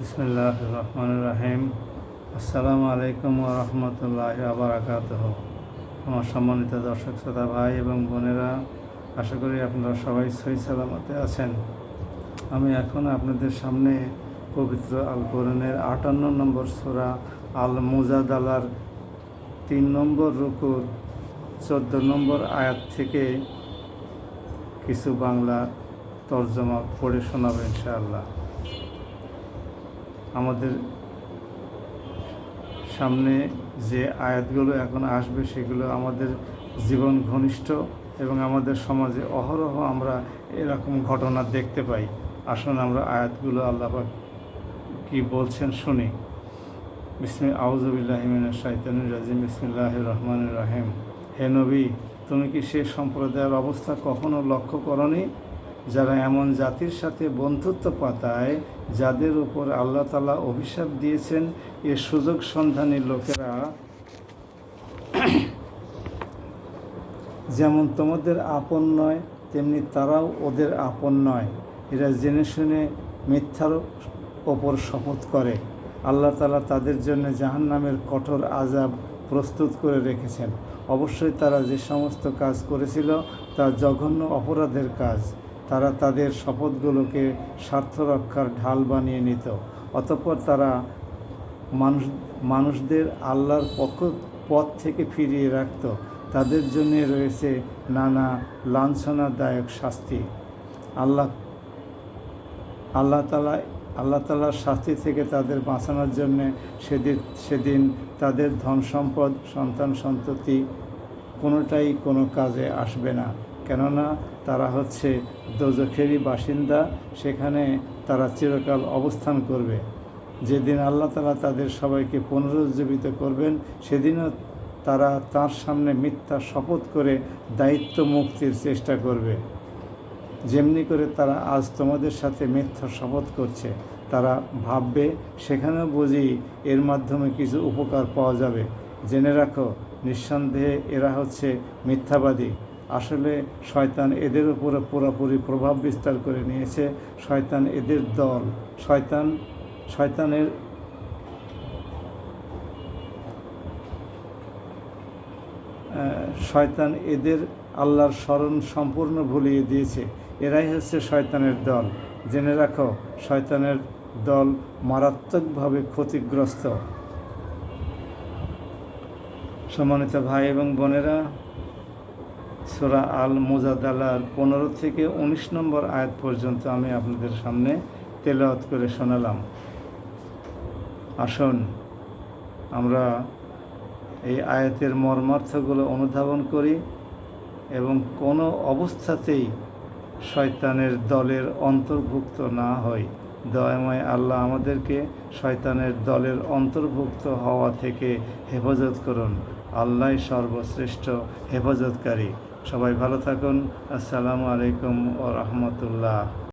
বিসমিল্লাহ রহমান রাহিম আসসালামু আলাইকুম রহমতুল্লাহ আবরাকাত আমার সম্মানিত দর্শক শ্রোতা ভাই এবং বোনেরা, আশা করি আপনারা সবাই সহি সালামতে আছেন। আমি এখন আপনাদের সামনে পবিত্র আল কোরআনের আটান্ন নম্বর সোরা আল মুজাদালার তিন নম্বর রুকুর চোদ্দ নম্বর আয়াত থেকে কিছু বাংলা তর্জমা পড়ে শোনাবো ইনশাআল্লাহ। আমাদের সামনে যে আয়াতগুলো এখন আসবে, সেগুলো আমাদের জীবন ঘনিষ্ঠ এবং আমাদের সমাজে অহরহ আমরা এরকম ঘটনা দেখতে পাই। আসুন আমরা আয়াতগুলো আল্লাহ পাক কি বলছেন শুনি। বিসমি আউজবিল্লাহিমিন শাইতানুর রাজিম। বিসমিল্লাহ রহমান রাহিম। হে নবী, তুমি কি সে সম্প্রদায়ের অবস্থা কখনো লক্ষ্য করনি? যারা এমন জাতির সাথে বন্ধুত্ব পাতায়, যাদের উপর আল্লাহ তালা অভিশাপ দিয়েছেন, এ সুযোগ সন্ধানী লোকেরা যেমন তোমাদের আপন নয়, তেমনি তারাও ওদের আপন নয়। এরা জেনে শুনে মিথ্যার ওপর শপথ করে। আল্লাহ তালা তাদের জন্য জাহান্নামের কঠোর আজাব প্রস্তুত করে রেখেছেন। অবশ্যই তারা যে সমস্ত কাজ করেছিল, তা জঘন্য অপরাধের কাজ। তারা তাদের শপথগুলোকে স্বার্থ রক্ষার ঢাল বানিয়ে নিত। অতঃপর তারা মানুষ, মানুষদের আল্লাহর পক্ষ, পথ থেকে ফিরিয়ে রাখত। তাদের জন্য রয়েছে নানা লাঞ্ছনাদায়ক শাস্তি। আল্লাহ আল্লাহ তালা, আল্লাহ তালার শাস্তি থেকে তাদের বাঁচানোর জন্যে সেদিন সেদিন তাদের ধন সম্পদ সন্তান সন্ততি কোনোটাই কোনো কাজে আসবে না। কেননা তারা হচ্ছে দোজখেরই বাসিন্দা, সেখানে তারা চিরকাল অবস্থান করবে। যেদিন আল্লাহ তালা তাদের সবাইকে পুনরুজ্জীবিত করবেন, সেদিনও তারা তার সামনে মিথ্যা শপথ করে দায়িত্ব মুক্তির চেষ্টা করবে। যেমনি করে তারা আজ তোমাদের সাথে মিথ্যা শপথ করছে, তারা ভাববে, সেখানেও বুঝি এর মাধ্যমে কিছু উপকার পাওয়া যাবে। জেনে রাখো, নিঃসন্দেহে এরা হচ্ছে মিথ্যাবাদী। আসলে শয়তান এদের উপরে পুরোপুরি প্রভাব বিস্তার করে নিয়েছে। শয়তান এদের দল। শয়তান, শয়তানের শয়তান এদের আল্লাহর স্মরণ সম্পূর্ণ ভুলিয়ে দিয়েছে। এরাই হচ্ছে শয়তানের দল। জেনে রাখো, শয়তানের দল মারাত্মকভাবে ক্ষতিগ্রস্ত। সম্মানিত ভাই এবং বোনেরা সোরা আল মুজাদালার পনেরো থেকে উনিশ নম্বর আয়াত পর্যন্ত আমি আপনাদের সামনে তেলাওয়াত করে শোনালাম। আসুন, আমরা এই আয়াতের মর্মার্থগুলো অনুধাবন করি এবং কোনো অবস্থাতেই শয়তানের দলের অন্তর্ভুক্ত না হই। দয়াময় আল্লাহ আমাদেরকে শয়তানের দলের অন্তর্ভুক্ত হওয়া থেকে হেফাজত করুন। আল্লাহ সর্বশ্রেষ্ঠ হেফাজতকারী। সবাই ভালো থাকুন। আসসালামু আলাইকুম ও রহমতুল্লাহ।